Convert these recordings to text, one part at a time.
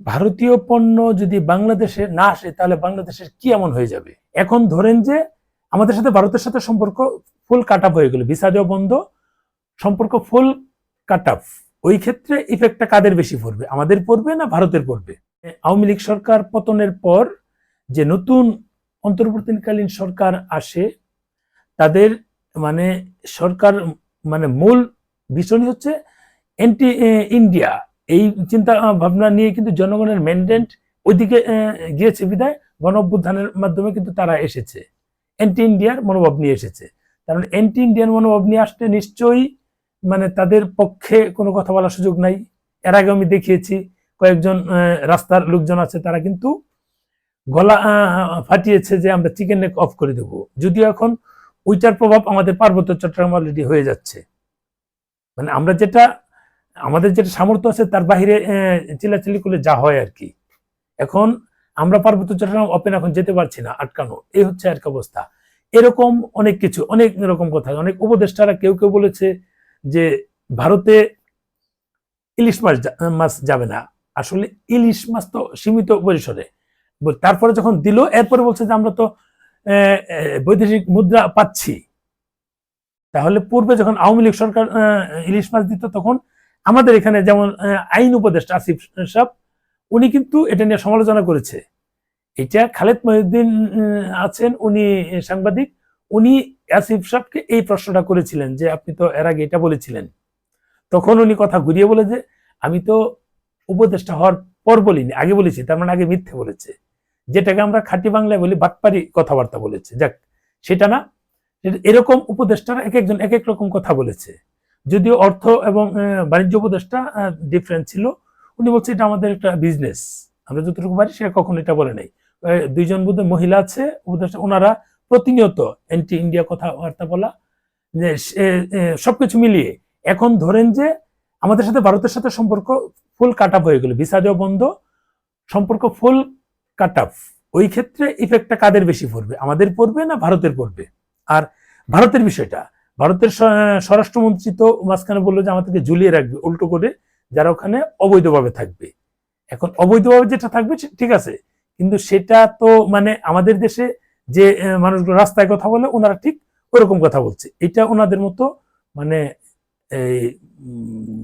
ভারতীয় পণ্য যদি বাংলাদেশে না আসে, তাহলে বাংলাদেশের কি এমন হয়ে যাবে? এখন ধরেন যে আমাদের সাথে ভারতের সাথে সম্পর্ক ফুল কাট আপ হয়ে গেল। ভিসা দেওয়া বন্ধ, সম্পর্ক ফুল কাট আপ ওই ক্ষেত্রে ইফেক্টটা কাদের বেশি পড়বে? আমাদের পড়বে না ভারতের পড়বে? আওয়ামী লীগ সরকার পতনের পর যে নতুন অন্তর্বর্তীকালীন সরকার আসে, তাদের মানে সরকার মানে মূল ভীষণই হচ্ছে অ্যান্টি ইন্ডিয়া এই চিন্তা ভাবনা নিয়ে কিন্তু জনগণের ম্যান্ডেট ওইদিকে গিয়েছে বিদায় গণ অভ্যুত্থানের মাধ্যমে কিন্তু তারা এসেছে। অ্যান্টি ইন্ডিয়ার মনোভাব নিয়ে এসেছে। কারণ অ্যান্টি ইন্ডিয়ান মনোভাব নিয়ে আসতে নিশ্চয়ই মানে তাদের পক্ষে কোনো কথা বলার সুযোগ নাই। এর আগে আমি দেখিয়েছি, কয়েকজন রাস্তার লোকজন আছে, তারা কিন্তু গলা ফাটিয়েছে যে আমরা চিকেন নেক অফ করে দেব। যদিও এখন ওইটার প্রভাব আমাদের পার্বত্য চট্টগ্রাম অলরেডি হয়ে যাচ্ছে। মানে আমরা যেটা আমাদের যেটা সামর্থ্য আছে তার বাহিরে আহ, চিল্লাচিল্লি করলে যা হয় আর কি। এখন আমরা পার্বত্য চট্টগ্রাম ওপেন এখন যেতে পারছি না আটকানো। এই হচ্ছে আর কি অবস্থা। এরকম অনেক কিছু অনেক রকম কথা। অনেক উপদেষ্টারা কেউ কেউ বলেছে যে ভারতে ইলিশ মাছ মাছ যাবে না। আসলে ইলিশ মাছ তো সীমিত পরিসরে। তারপরে যখন দিল এরপরে বলছে যে আমরা তো বৈদেশিক মুদ্রা পাচ্ছি। তাহলে পূর্বে যখন আওয়ামী লীগ সরকার ইলিশ মাছ দিত তখন আমাদের এখানে যেমন আইন উপদেষ্টা আসিফ সাহেব, উনি কিন্তু এটা নিয়ে সমালোচনা করেছে। এটা খালেদ মহিউদ্দিন আছেন, উনি সাংবাদিক। উনি আসিফ সাহেবকে এই প্রশ্নটা করেছিলেন যে, আপনি তো এর আগে এটা বলেছিলেন। তখন উনি কথা ঘুরিয়ে বলে যে, আমি তো উপদেষ্টা হওয়ার পর বলিনি, আগে বলেছি, তার মানে আগে মিথ্যে বলেছে। যেটাকে আমরা খাঁটি বাংলায় বলি বাটপারি কথাবার্তা বলেছে। যাক, সেটা না, এরকম উপদেষ্টারা এক একজন এক এক রকম কথা বলেছে। যদিও অর্থ এবং বাণিজ্য উপদেষ্টা ডিফারেন্ট ছিল, উনি বলছে এটা আমাদের একটা বিজনেস আমরা যতটুকু পারি সে কখনো এটা বলে নাই। দুইজন বোধ মহিলা আছে, উপদেষ্টা, ওনারা প্রতিনিয়ত অ্যান্টি ইন্ডিয়া কথাবার্তা বলা, যে সবকিছু মিলিয়ে। এখন ধরেন যে আমাদের সাথে ভারতের সাথে সম্পর্ক ফুল কাট হয়ে গেল ভিসা দেওয়া বন্ধ, সম্পর্ক ফুল কাট আপ ওই ক্ষেত্রে ইফেক্টটা কাদের বেশি পড়বে? আমাদের পড়বে না ভারতের পড়বে? আর ভারতের বিষয়টা ভারতের স্বরাষ্ট্রমন্ত্রী তো মাঝখানে বলল যে আমাদেরকে ঝুলিয়ে রাখবে, উল্টো করে যারা ওখানে অবৈধভাবে থাকবে। এখন অবৈধভাবে যেটা থাকবে ঠিক আছে, কিন্তু সেটা তো মানে আমাদের দেশে যে মানুষগুলো রাস্তায় কথা বলে, ওনারা ঠিক ওরকম কথা বলছে। এটা ওনাদের মতো মানে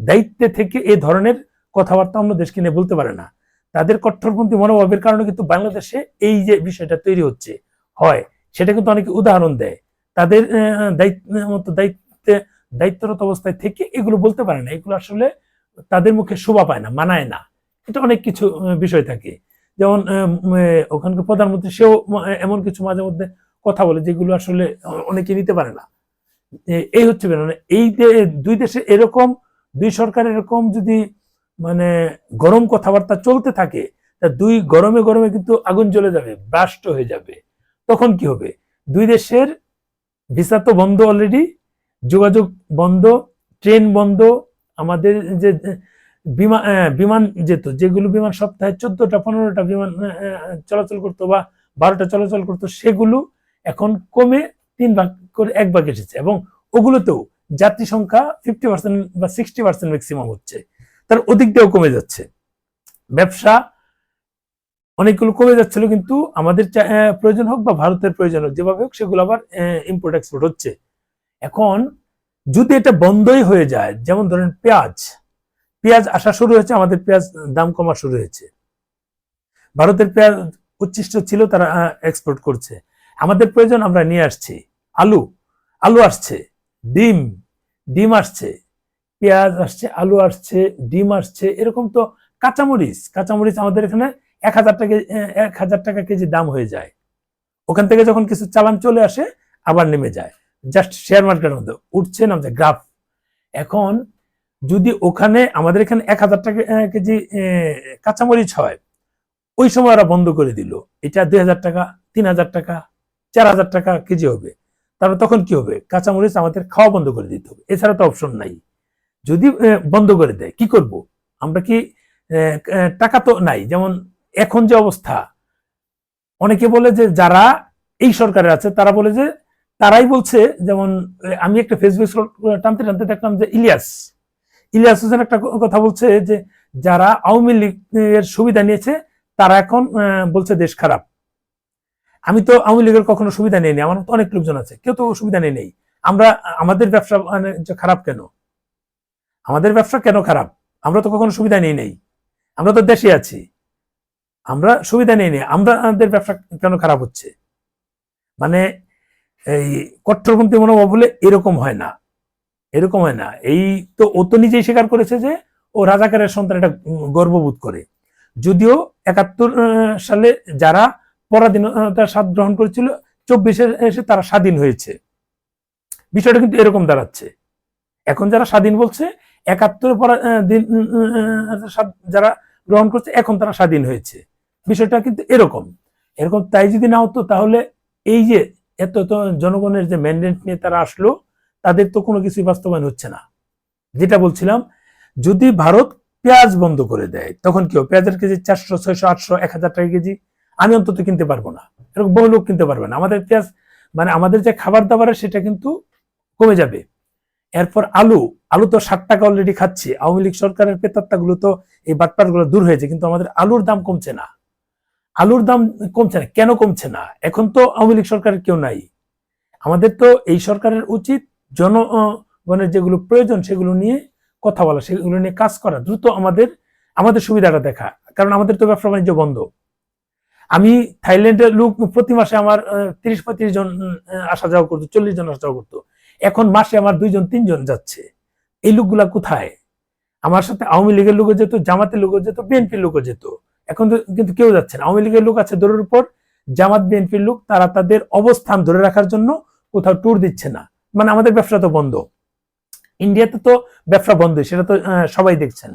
দায়িত্বে থেকে এ ধরনের কথাবার্তা অন্য দেশকে নিয়ে বলতে পারে না। তাদের কট্টরপন্থী মনোভাবের কারণে কিন্তু বাংলাদেশে এই যে বিষয়টা তৈরি হচ্ছে, হয়, সেটা কিন্তু অনেকে উদাহরণ দেয়। তাদের দায়িত্ব দায়িত্বে, দায়িত্বরত অবস্থায় থেকে এগুলো বলতে পারে না। এগুলো আসলে তাদের মুখে শোভা পায় না, মানায় না। এটা অনেক কিছু বিষয় থাকে। যেমন ওখানকার প্রধানমন্ত্রী, সেও এমন কিছু মাঝে মধ্যে কথা বলে যেগুলো আসলে অনেকে নিতে পারে না। এই হচ্ছে। মানে এই দুই দেশে এরকম, দুই সরকার এরকম যদি মানে গরম কথাবার্তা চলতে থাকে, তা দুই গরমে গরমে কিন্তু আগুন জ্বলে যাবে ব্রাষ্ট হয়ে যাবে। তখন কি হবে? দুই দেশের ভিসা তো বন্ধ অলরেডি যোগাযোগ বন্ধ, ট্রেন বন্ধ, আমাদের যে বিমান বিমান যেত, যেগুলো বিমান সপ্তাহে চোদ্দটা, পনেরোটা বিমান চলাচল করতো বা বারোটা চলাচল করতো, সেগুলো এখন কমে তিন ভাগ করে এক ভাগ এসেছে এবং ওগুলোতেও যাত্রী সংখ্যা ফিফটি পার্সেন্ট বা সিক্সটি পার্সেন্ট ম্যাক্সিমাম হচ্ছে। তার ওদিক দিয়েও কমে যাচ্ছে। ব্যবসা অনেকগুলো কমে যাচ্ছিল, কিন্তু আমাদের প্রয়োজন হোক বা ভারতের প্রয়োজন হোক, যেভাবে হোক সেগুলো আবার ইম্পোর্ট এক্সপোর্ট হচ্ছে। এখন যদি এটা বন্ধই হয়ে যায়, যেমন ধরেন পেঁয়াজ পেঁয়াজ আসা শুরু হয়েছে, আমাদের পেঁয়াজ দাম কমা শুরু হয়েছে। ভারতের পেঁয়াজ উচ্ছিষ্ট ছিল, তারা এক্সপোর্ট করছে। আমাদের প্রয়োজন আমরা নিয়ে আসছি। আলু আলু আসছে, ডিম ডিম আসছে, পেঁয়াজ আসছে, আলু আসছে, ডিম আসছে, এরকম তো কাঁচামরিচ কাঁচামরিচ আমাদের এখানে এক হাজার টাকা এক হাজার টাকা কেজি দাম হয়ে যায়। ওখান থেকে যখন কিছু চালান চলে আসে, আবার নেমে যায়। জাস্ট শেয়ার মার্কেটের মধ্যে উঠছে নামছে গ্রাফ এখন যদি ওখানে আমাদের এখানে এক হাজার টাকা কেজি কাঁচামরিচ হয়, ওই সময় ওরা বন্ধ করে দিল। এটা দুই হাজার টাকা, তিন হাজার টাকা, চার হাজার টাকা কেজি হবে। তাহলে তখন কি হবে? কাঁচামরিচ আমাদের খাওয়া বন্ধ করে দিতে হবে। এছাড়া তো অপশন নাই। যদি বন্ধ করে দেয়, কি করব? আমরা কি টাকা তো নাই। যেমন এখন যে অবস্থা, অনেকে বলে যে যারা এই সরকারে আছে, তারা বলে যে, তারাই বলছে, যেমন আমি একটা ফেসবুক টানতে টানতে দেখলাম যে ইলিয়াস ইলিয়াস হোসেন একটা কথা বলছে যে যারা আওয়ামী লীগের সুবিধা নিয়েছে, তারা এখন বলছে দেশ খারাপ। আমি তো আওয়ামী লীগের কখনো সুবিধা নেইনি, আমার অনেক লোকজন আছে, কেউ তো সুবিধা নেই নেই। আমরা, আমাদের ব্যবসা খারাপ কেন? আমাদের ব্যবসা কেন খারাপ? আমরা তো কখনো সুবিধা নেই নেই। আমরা তো দেশে আছি। আমরা সুবিধা নেই নেই আমরা আমাদের ব্যবসা কেন খারাপ হচ্ছে? মানে এই কট্টরপন্থী মনোভাব বলে এরকম হয় না। এরকম হয় না। এই তো ও তো নিজেই স্বীকার করেছে যে ও রাজাকারের সন্তান এটা গর্ববোধ করে। যদিও একাত্তর সালে যারা পরাধীনতার স্বাদ গ্রহণ করেছিল চব্বিশে এসে তারা স্বাধীন হয়েছে। বিষয়টা কিন্তু এরকম দাঁড়াচ্ছে। এখন যারা স্বাধীন বলছে একাত্তরে পরা আহ, দিন উম, স্বাদ- যারা গ্রহণ করছে এখন তারা স্বাধীন হয়েছে। বিষয়টা কিন্তু এরকম। এরকম তাই যদি না হতো তাহলে এই যে এত এত জনগণের যে ম্যান্ডেট নিয়ে তারা আসলো, তাদের তো কোনো কিছুই বাস্তবায়ন হচ্ছে না। যেটা বলছিলাম, যদি ভারত পেঁয়াজ বন্ধ করে দেয়, তখন কি পেঁয়াজের কেজি চারশো, ছয়শো, আটশো, এক হাজার টাকা কেজি আমি অন্তত কিনতে পারব না। এরকম বহু লোক কিনতে পারবে না। আমাদের পেঁয়াজ মানে আমাদের যে খাবার দাবারের সেটা কিন্তু কমে যাবে। এরপর আলু আলু তো ষাট টাকা অলরেডি খাচ্ছে। আওয়ামী লীগ সরকারের পেতাত্তাগুলো তো এই বাটপাটগুলো দূর হয়েছে, কিন্তু আমাদের আলুর দাম কমছে না। আলুর দাম কমছে না। কেন কমছে না? এখন তো আওয়ামী লীগ সরকারের কেউ নাই। আমাদের তো এই সরকারের উচিত জনগণের যেগুলো প্রয়োজন সেগুলো নিয়ে কথা বলা, সেগুলো নিয়ে কাজ করা, দ্রুত আমাদের আমাদের সুবিধাটা দেখা। কারণ আমাদের তো ব্যবসা বাণিজ্য বন্ধ। আমি থাইল্যান্ডের লোক প্রতি মাসে আমার তিরিশ পঁয়ত্রিশ জন আসা যাওয়া করতো, চল্লিশ জন আসা যাওয়া করতো। এখন মাসে আমার দুইজন তিনজন যাচ্ছে। এই লোকগুলা কোথায়? আমার সাথে আওয়ামী লীগের লোকও যেত, জামাতের লোকও যেত, বিএনপির লোকও যেত। এখন কিন্তু কেউ যাচ্ছে না। আওয়ামী লীগের লোক আছে দৌড়ের উপর, জামাত বিএনপির লোক, তারা তাদের অবস্থান ধরে রাখার জন্য কোথাও ট্যুর দিচ্ছে না। মানে আমাদের ব্যবসা তো বন্ধ। ইন্ডিয়াতে তো ব্যবসা বন্ধ সেটা তো সবাই দেখছেন।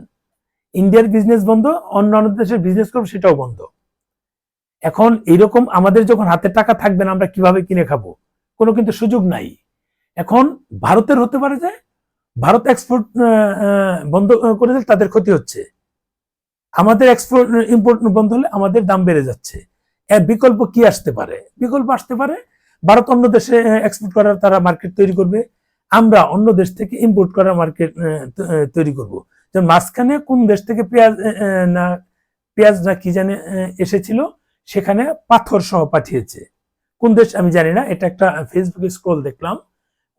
ইন্ডিয়ার বিজনেস বন্ধ, অন্যান্য দেশের বিজনেস করব, সেটাও বন্ধ। এখন এরকম আমাদের যখন হাতে টাকা থাকবে না, আমরা কীভাবে কিনে খাব? কোনো কিন্তু সুযোগ নাই। এখন ভারতের হতে পারে যে, ভারত এক্সপোর্ট বন্ধ করে তাদের ক্ষতি হচ্ছে। আমাদের এক্সপোর্ট ইম্পোর্ট বন্ধ হলে আমাদের দাম বেড়ে যাচ্ছে। এর বিকল্প কি আসতে পারে? বিকল্প আসতে পারে, ভারত অন্য দেশে এক্সপোর্ট করার তারা মার্কেট তৈরি করবে, আমরা অন্য দেশ থেকে ইম্পোর্ট করার মার্কেট তৈরি করব। যেমন মাঝখানে কোন দেশ থেকে পেঁয়াজ না পেঁয়াজ না কি জানে এসেছিল, সেখানে পাথর সহ পাঠিয়েছে। কোন দেশ আমি জানি না, এটা একটা ফেসবুকে স্ক্রল দেখলাম,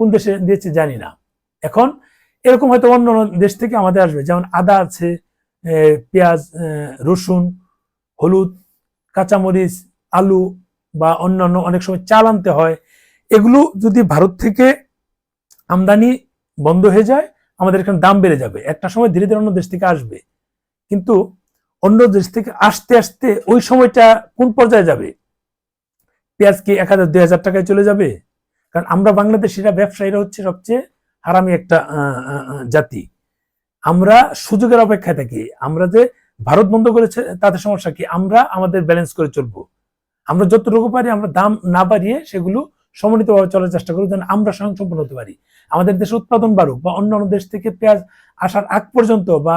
কোন দেশে দিয়েছে জানি না। এখন এরকম হয়তো অন্য দেশ থেকে আমাদের আসবে, যেমন আদা আছে পেঁয়াজ রসুন, হলুদ, কাঁচামরিচ, আলু বা অন্যান্য অনেক সময় চাল আনতে হয়। এগুলো যদি ভারত থেকে আমদানি বন্ধ হয়ে যায়, আমাদের এখানে দাম বেড়ে যাবে। একটা সময় ধীরে ধীরে অন্য দেশ থেকে আসবে। কিন্তু অন্য দেশ থেকে আসতে আসতে ওই সময়টা কোন পর্যায়ে যাবে? পেঁয়াজ কি এক হাজার, দুই হাজার টাকায় চলে যাবে? কারণ আমরা বাংলাদেশিরা, ব্যবসায়ীরা হচ্ছে সবচেয়ে হারামি একটা জাতি। আমরা সুযোগের অপেক্ষায় থাকি। আমরা যে ভারত বন্ধ করেছে তাদের সমস্যা কি? আমরা আমাদের ব্যালেন্স করে চলবো। আমরা যতটুকু পারি, আমরা দাম না বাড়িয়ে সেগুলো সমন্বিতভাবে চলার চেষ্টা করি যেন আমরা স্বয়ং স্বয়ংসম্পন্ন হতে পারি। আমাদের দেশে উৎপাদন বাড়ুক বা অন্যান্য দেশ থেকে পেঁয়াজ আসার আগ পর্যন্ত বা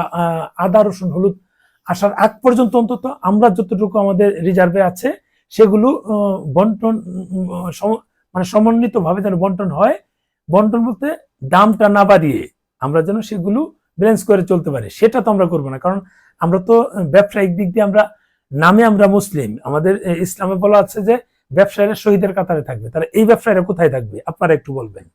আদা, রসুন, হলুদ আসার আগ পর্যন্ত অন্তত আমরা যতটুকু আমাদের রিজার্ভে আছে, সেগুলো বন্টন মানে সমন্বিত ভাবে যেন বন্টন হয়, বন্টন বলতে দামটা না বাড়িয়ে আমরা যেন সেগুলো ব্যালেন্স করে চলতে পারি, সেটা তো আমরা করব না। কারণ আমরা তো ব্যবসায়িক দিক দিয়ে আমরা, নামে আমরা মুসলিম। আমাদের ইসলামে বলা আছে যে ব্যবসায়ীরা শহীদের কাতারে থাকবে। তাহলে এই ব্যবসায়ীরা কোথায় থাকবে? আপনারা একটু বলবেন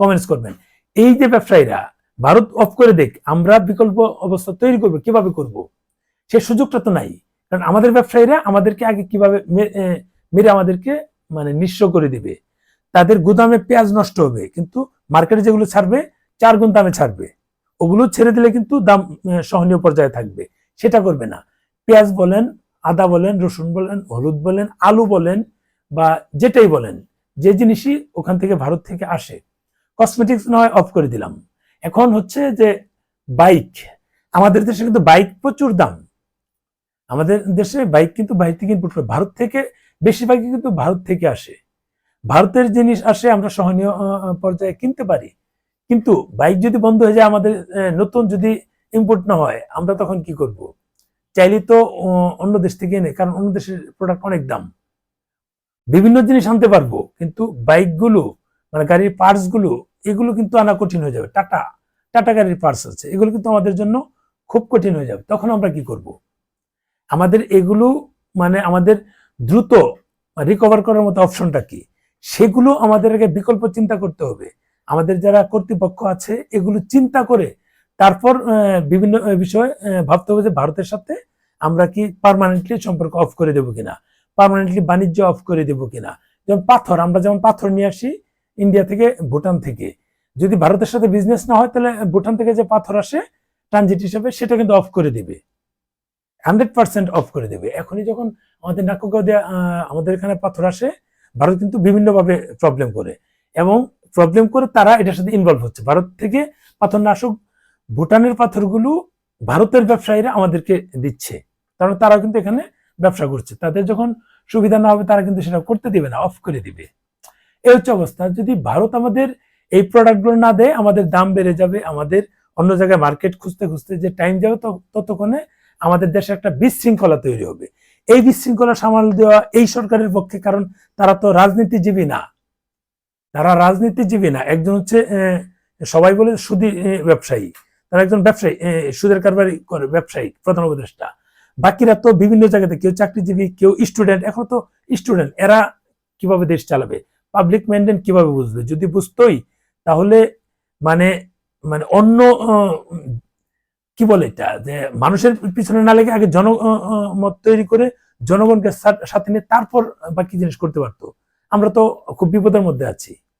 কমেন্টস করবেন। এই যে ব্যবসায়ীরা, ভারত অফ করে দেখ, আমরা বিকল্প অবস্থা তৈরি করব, কীভাবে করব? সে সুযোগটা তো নাই। কারণ আমাদের ব্যবসায়ীরা আমাদেরকে আগে কীভাবে মেরে আমাদেরকে মানে নিঃস্ব করে দিবে। তাদের গুদামে পেঁয়াজ নষ্ট হবে, কিন্তু মার্কেটে যেগুলো ছাড়বে, চার গুণ দামে ছাড়বে। ওগুলো ছেড়ে দিলে কিন্তু দাম সহনীয় পর্যায়ে থাকবে। সেটা করবে না। পেঁয়াজ বলেন, আদা বলেন, রসুন বলেন, হলুদ বলেন, আলু বলেন বা যেটাই বলেন, যে জিনিসই ওখান থেকে ভারত থেকে আসে। কসমেটিক্স নয় অফ করে দিলাম। এখন হচ্ছে যে বাইক আমাদের দেশে কিন্তু বাইক প্রচুর দাম। আমাদের দেশে বাইক কিন্তু বাইরে থেকে ইম্পোর্ট করে, ভারত থেকে, বেশিরভাগই কিন্তু ভারত থেকে আসে। ভারতের জিনিস আসে, আমরা সহনীয় পর্যায়ে কিনতে পারি। কিন্তু বাইক যদি বন্ধ হয়ে যায়, আমাদের নতুন যদি ইম্পোর্ট না হয়, আমরা তখন কি করব? চাইলে তো অন্য দেশ থেকে এনে, কারণ অন্য দেশের প্রোডাক্ট অনেক দাম। বিভিন্ন জিনিস আনতে পারব, কিন্তু বাইকগুলো মানে গাড়ির পার্টসগুলো এগুলো কিন্তু আনা কঠিন হয়ে যাবে। টাটা টাটা গাড়ির পার্টস আছে, এগুলো কিন্তু আমাদের জন্য খুব কঠিন হয়ে যাবে। তখন আমরা কি করব? আমাদের এগুলো মানে আমাদের দ্রুত রিকভার করার মতো অপশনটা কি? সেগুলো আমাদেরকে বিকল্প চিন্তা করতে হবে। আমাদের যারা কর্তৃপক্ষ আছে, এগুলো চিন্তা করে তারপর বিভিন্ন বিষয়ে ভাবতে হবে যে ভারতের সাথে আমরা কি পার্মানেন্টলি সম্পর্ক অফ করে দেবো কিনা? পার্মানেন্টলি বাণিজ্য অফ করে দেবো কিনা? যেমন পাথর, আমরা যেমন পাথর নিয়ে আসি ইন্ডিয়া থেকে ভুটান থেকে। যদি ভারতের সাথে বিজনেস না হয়, তাহলে ভুটান থেকে যে পাথর আসে ট্রানজিট হিসেবে সেটা কিন্তু অফ করে দেবে। হান্ড্রেড পার্সেন্ট অফ করে দেবে। এখনই যখন আমাদের দিয়ে আমাদের এখানে পাথর আসে, ভারত কিন্তু বিভিন্নভাবে প্রবলেম করে। এবং প্রবলেম করে তারা এটার সাথে ইনভলভ হচ্ছে। ভারত থেকে পাথর না আসুক ভুটানের পাথরগুলো ভারতের ব্যবসায়ীরা আমাদেরকে দিচ্ছে। কারণ তারাও কিন্তু এখানে ব্যবসা করছে। তাদের যখন সুবিধা না হবে, তারা কিন্তু সেটা করতে দিবে না অফ করে দিবে। এই হচ্ছে অবস্থা। যদি ভারত আমাদের এই প্রোডাক্টগুলো না দেয়, আমাদের দাম বেড়ে যাবে, আমাদের অন্য জায়গায় মার্কেট খুঁজতে খুঁজতে যে টাইম যাবে ততক্ষণে আমাদের দেশে একটা বিশৃঙ্খলা তৈরি হবে। এই বিশৃঙ্খলা সামাল দেওয়া এই সরকারের পক্ষে, কারণ তারা তো রাজনীতিজীবী না। তারা রাজনীতিজীবী না, একজন হচ্ছে সবাই বলে সুদী ব্যবসায়ী। তারা একজন ব্যবসায়ী সুদের কারবারি করে, ব্যবসায়ী, প্রধান উপদেষ্টা। বাকিরা তো বিভিন্ন জায়গাতে কেউ চাকরিজীবী, কেউ স্টুডেন্ট এখন তো স্টুডেন্ট এরা কীভাবে দেশ চালাবে? পাবলিক মেনটেন কীভাবে বুঝবে? যদি বুঝতোই, তাহলে মানে মানে অন্য কি বলে এটা? যে মানুষের পিছনে না লেগে আগে জনমত তৈরি করে জনগণকে সাথে নিয়ে তারপর বাকি জিনিস করতে পারতো। আমরা তো খুব বিপদের মধ্যে আছি।